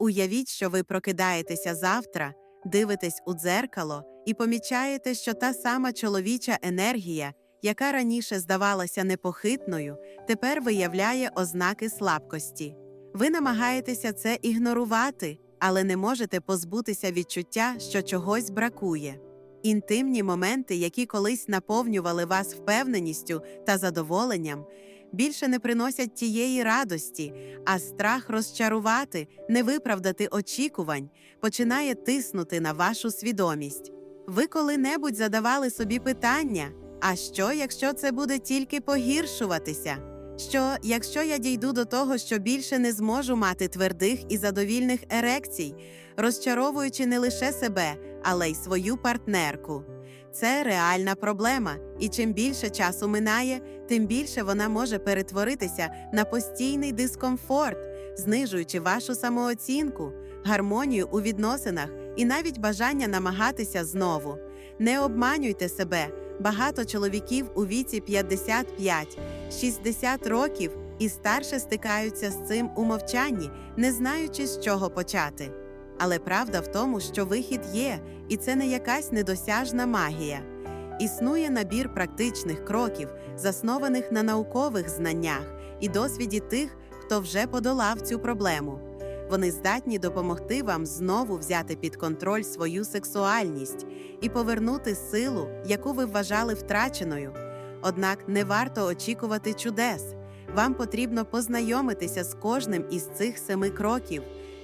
Уявіть, що ви прокидаєтеся завтра, дивитесь у дзеркало і помічаєте, що та сама чоловіча енергія, яка раніше здавалася непохитною, тепер виявляє ознаки слабкості. Ви намагаєтеся це ігнорувати, але не можете позбутися відчуття, що чогось бракує. Інтимні моменти, які колись наповнювали вас впевненістю та задоволенням, більше не приносять тієї радості, а страх розчарувати, не виправдати очікувань, починає тиснути на вашу свідомість. Ви коли-небудь задавали собі питання: а що, якщо це буде тільки погіршуватися? Що, якщо я дійду до того, що більше не зможу мати твердих і задовільних ерекцій, розчаровуючи не лише себе, але й свою партнерку? Це реальна проблема, і чим більше часу минає, тим більше вона може перетворитися на постійний дискомфорт, знижуючи вашу самооцінку, гармонію у відносинах і навіть бажання намагатися знову. Не обманюйте себе. Багато чоловіків у віці 55-60 років і старше стикаються з цим у мовчанні, не знаючи, з чого почати. Але правда в тому, що вихід є, і це не якась недосяжна магія. Існує набір практичних кроків, заснованих на наукових знаннях і досвіді тих, хто вже подолав цю проблему. Вони здатні допомогти вам знову взяти під контроль свою сексуальність і повернути силу, яку ви вважали втраченою. Однак не варто очікувати чудес. Вам потрібно познайомитися з кожним із цих семи кроків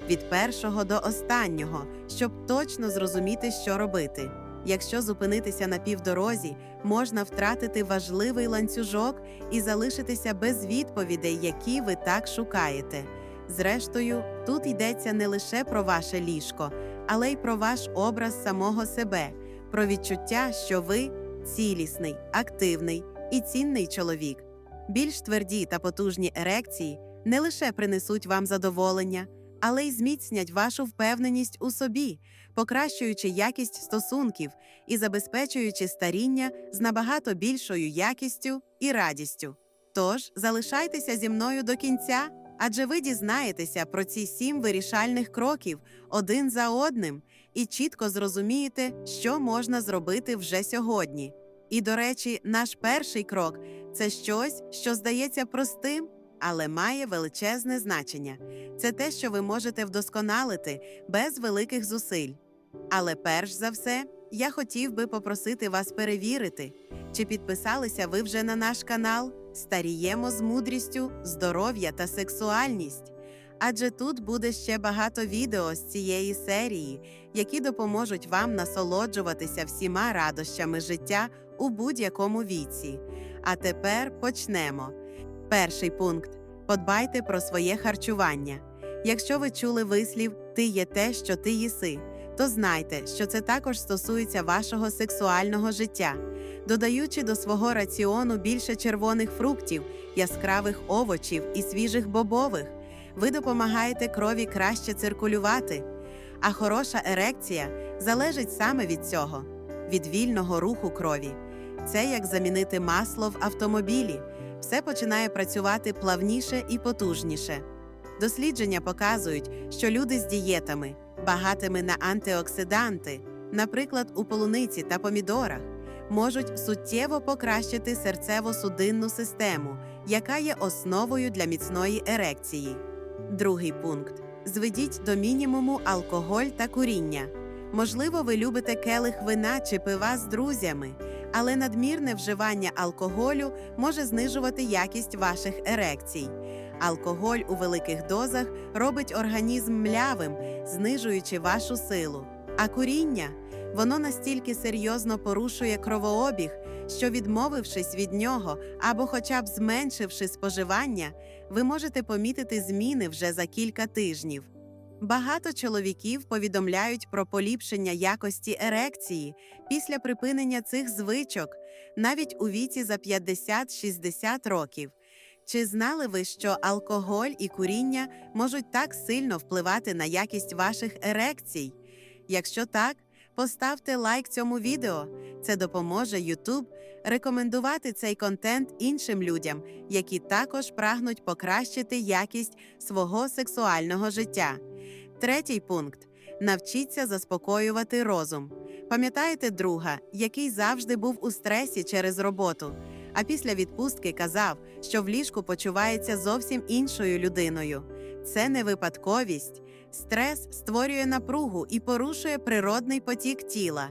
від першого до останнього, щоб точно зрозуміти, що робити. Якщо зупинитися на півдорозі, можна втратити важливий ланцюжок і залишитися без відповідей, які ви так шукаєте. Зрештою, тут йдеться не лише про ваше ліжко, але й про ваш образ самого себе, про відчуття, що ви цілісний, активний і цінний чоловік. Більш тверді та потужні ерекції не лише принесуть вам задоволення, але й зміцнять вашу впевненість у собі, покращуючи якість стосунків і забезпечуючи старіння з набагато більшою якістю і радістю. Тож залишайтеся зі мною до кінця, адже ви дізнаєтеся про ці сім вирішальних кроків один за одним і чітко зрозумієте, що можна зробити вже сьогодні. І, до речі, наш перший крок це щось, що здається простим, але має величезне значення. Це те, що ви можете вдосконалити без великих зусиль. Але перш за все, я хотів би попросити вас перевірити, чи підписалися ви вже на наш канал Старіємо з мудрістю, здоров'я та сексуальність. Адже тут буде ще багато відео з цієї серії, які допоможуть вам насолоджуватися всіма радощами життя у будь-якому віці. А тепер почнемо. Перший пункт: подбайте про своє харчування. Якщо ви чули вислів Ти є те, що ти їси, то знайте, що це також стосується вашого сексуального життя, додаючи до свого раціону більше червоних фруктів, яскравих овочів і свіжих бобових, ви допомагаєте крові краще циркулювати. А хороша ерекція залежить саме від цього, від вільного руху крові. Це як замінити масло в автомобілі. Все починає працювати плавніше і потужніше. Дослідження показують, що люди з дієтами, багатими на антиоксиданти, наприклад, у полуниці та помідорах, можуть суттєво покращити серцево-судинну систему, яка є основою для міцної ерекції. Другий пункт: зведіть до мінімуму алкоголь та куріння. Можливо, ви любите келих вина чи пива з друзями, але надмірне вживання алкоголю може знижувати якість ваших ерекцій. Алкоголь у великих дозах робить організм млявим, знижуючи вашу силу. А куріння воно настільки серйозно порушує кровообіг, що, відмовившись від нього або хоча б зменшивши споживання, ви можете помітити зміни вже за кілька тижнів. Багато чоловіків повідомляють про поліпшення якості ерекції після припинення цих звичок, навіть у віці за 50-60 років. Чи знали ви, що алкоголь і куріння можуть так сильно впливати на якість ваших ерекцій? Якщо так, поставте лайк цьому відео. Це допоможе YouTube рекомендувати цей контент іншим людям, які також прагнуть покращити якість свого сексуального життя. Третій пункт навчіться заспокоювати розум. Пам'ятаєте друга, який завжди був у стресі через роботу, а після відпустки казав, що в ліжку почувається зовсім іншою людиною. Це не випадковість. Стрес створює напругу і порушує природний потік тіла.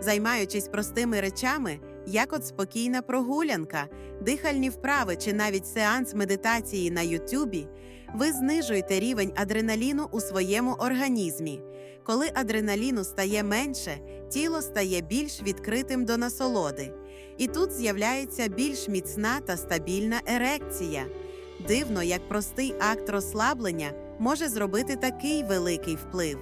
Займаючись простими речами, як от спокійна прогулянка, дихальні вправи чи навіть сеанс медитації на Ютубі, ви знижуєте рівень адреналіну у своєму організмі. Коли адреналіну стає менше, тіло стає більш відкритим до насолоди. І тут з'являється більш міцна та стабільна ерекція. Дивно, як простий акт розслаблення може зробити такий великий вплив.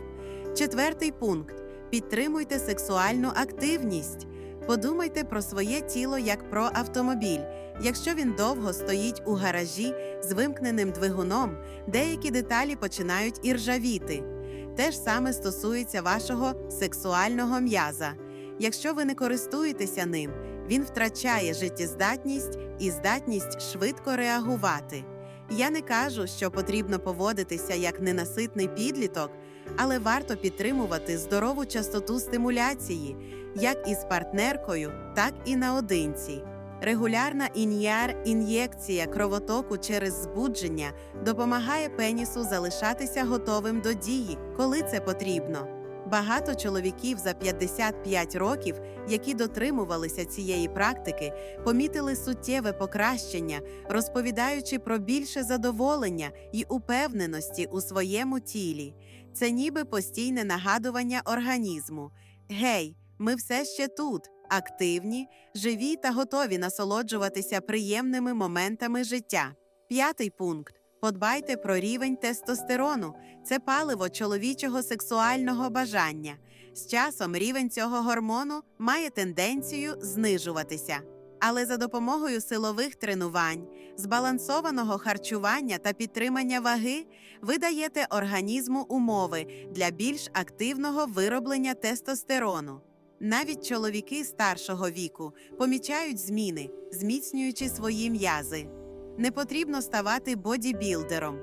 Четвертий пункт підтримуйте сексуальну активність. Подумайте про своє тіло як про автомобіль. Якщо він довго стоїть у гаражі з вимкненим двигуном, деякі деталі починають іржавіти. Те ж саме стосується вашого сексуального м'яза. Якщо ви не користуєтеся ним, він втрачає життєздатність і здатність швидко реагувати. Я не кажу, що потрібно поводитися як ненаситний підліток, але варто підтримувати здорову частоту стимуляції, як із партнеркою, так і наодинці. Регулярна ін'яр-ін'єкція кровотоку через збудження допомагає пенісу залишатися готовим до дії, коли це потрібно. Багато чоловіків за 55 років, які дотримувалися цієї практики, помітили суттєве покращення, розповідаючи про більше задоволення і упевненості у своєму тілі. Це ніби постійне нагадування організму. Гей, ми все ще тут, активні, живі та готові насолоджуватися приємними моментами життя. П'ятий пункт. Подбайте про рівень тестостерону. Це паливо чоловічого сексуального бажання. З часом рівень цього гормону має тенденцію знижуватися. Але за допомогою силових тренувань, збалансованого харчування та підтримання ваги ви даєте організму умови для більш активного вироблення тестостерону. Навіть чоловіки старшого віку помічають зміни, зміцнюючи свої м'язи. Не потрібно ставати бодібілдером.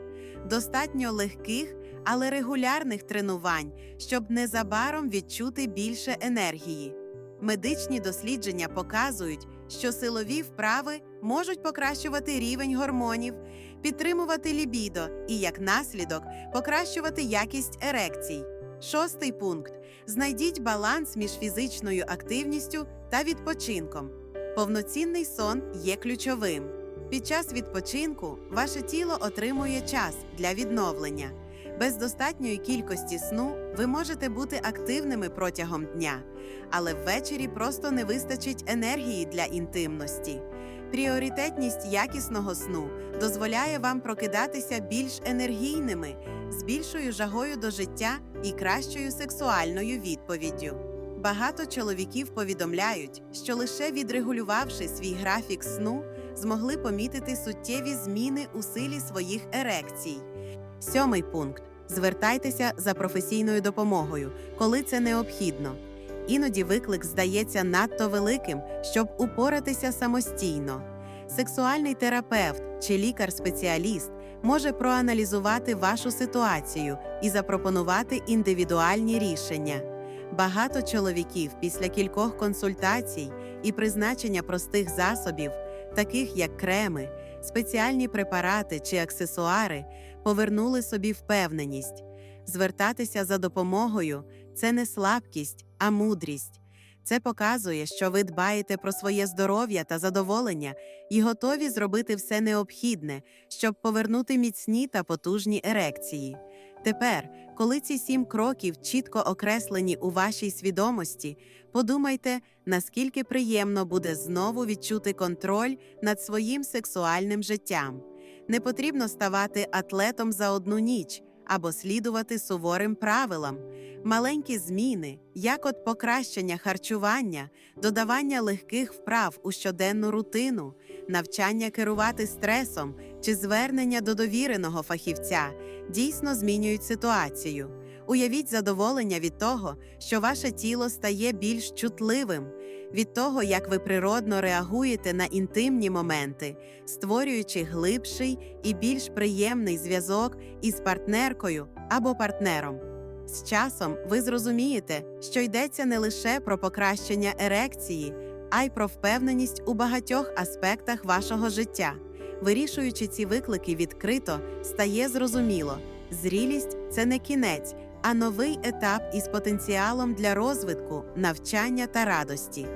Достатньо легких, але регулярних тренувань, щоб незабаром відчути більше енергії. Медичні дослідження показують, що силові вправи можуть покращувати рівень гормонів, підтримувати лібідо і, як наслідок, покращувати якість ерекцій. Шостий пункт: знайдіть баланс між фізичною активністю та відпочинком. Повноцінний сон є ключовим. Під час відпочинку ваше тіло отримує час для відновлення. Без достатньої кількості сну ви можете бути активними протягом дня, але ввечері просто не вистачить енергії для інтимності. Пріоритетність якісного сну дозволяє вам прокидатися більш енергійними, з більшою жагою до життя і кращою сексуальною відповіддю. Багато чоловіків повідомляють, що лише відрегулювавши свій графік сну, змогли помітити суттєві зміни у силі своїх ерекцій. Сьомий пункт: звертайтеся за професійною допомогою, коли це необхідно. Іноді виклик здається надто великим, щоб упоратися самостійно. Сексуальний терапевт чи лікар-спеціаліст може проаналізувати вашу ситуацію і запропонувати індивідуальні рішення. Багато чоловіків після кількох консультацій і призначення простих засобів, таких як креми, спеціальні препарати чи аксесуари, повернули собі впевненість. Звертатися за допомогою це не слабкість, а мудрість. Це показує, що ви дбаєте про своє здоров'я та задоволення і готові зробити все необхідне, щоб повернути міцні та потужні ерекції. Тепер, коли ці сім кроків чітко окреслені у вашій свідомості, подумайте, наскільки приємно буде знову відчути контроль над своїм сексуальним життям. Не потрібно ставати атлетом за одну ніч або слідувати суворим правилам. Маленькі зміни, як от покращення харчування, додавання легких вправ у щоденну рутину, навчання керувати стресом чи звернення до довіреного фахівця, дійсно змінюють ситуацію. Уявіть задоволення від того, що ваше тіло стає більш чутливим. Від того, як ви природно реагуєте на інтимні моменти, створюючи глибший і більш приємний зв'язок із партнеркою або партнером. З часом ви зрозумієте, що йдеться не лише про покращення ерекції, а й про впевненість у багатьох аспектах вашого життя. Вирішуючи ці виклики відкрито, стає зрозуміло, зрілість це не кінець, а новий етап із потенціалом для розвитку, навчання та радості.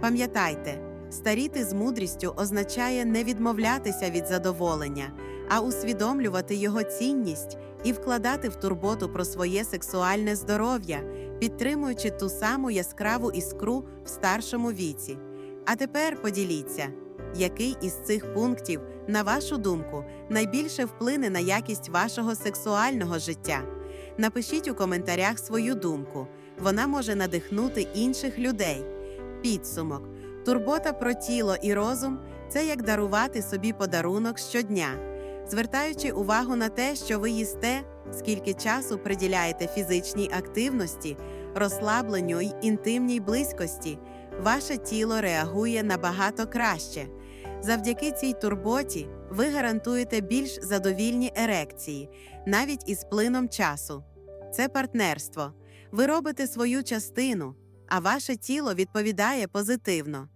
Пам'ятайте, старіти з мудрістю означає не відмовлятися від задоволення, а усвідомлювати його цінність і вкладати в турботу про своє сексуальне здоров'я, підтримуючи ту саму яскраву іскру в старшому віці. А тепер поділіться, який із цих пунктів, на вашу думку, найбільше вплине на якість вашого сексуального життя. Напишіть у коментарях свою думку. Вона може надихнути інших людей. Підсумок: турбота про тіло і розум це як дарувати собі подарунок щодня, звертаючи увагу на те, що ви їсте, скільки часу приділяєте фізичній активності, розслабленню й інтимній близькості, ваше тіло реагує набагато краще. Завдяки цій турботі ви гарантуєте більш задовільні ерекції, навіть із плином часу. Це партнерство. Ви робите свою частину, а ваше тіло відповідає позитивно.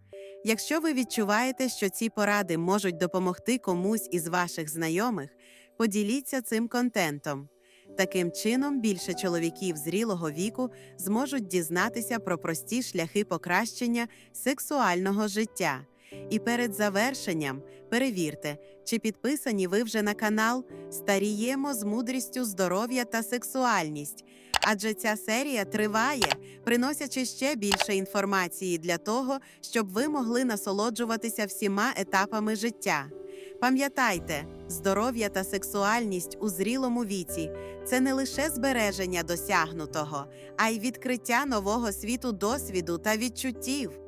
Якщо ви відчуваєте, що ці поради можуть допомогти комусь із ваших знайомих, поділіться цим контентом. Таким чином, більше чоловіків зрілого віку зможуть дізнатися про прості шляхи покращення сексуального життя. І перед завершенням перевірте, чи підписані ви вже на канал Старіємо з мудрістю здоров'я та сексуальність. Адже ця серія триває, приносячи ще більше інформації для того, щоб ви могли насолоджуватися всіма етапами життя. Пам'ятайте, здоров'я та сексуальність у зрілому віці це не лише збереження досягнутого, а й відкриття нового світу досвіду та відчуттів.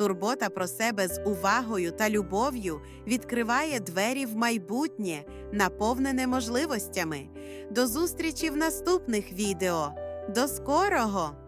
Турбота про себе з увагою та любов'ю відкриває двері в майбутнє, наповнене можливостями. До зустрічі в наступних відео. До скорого!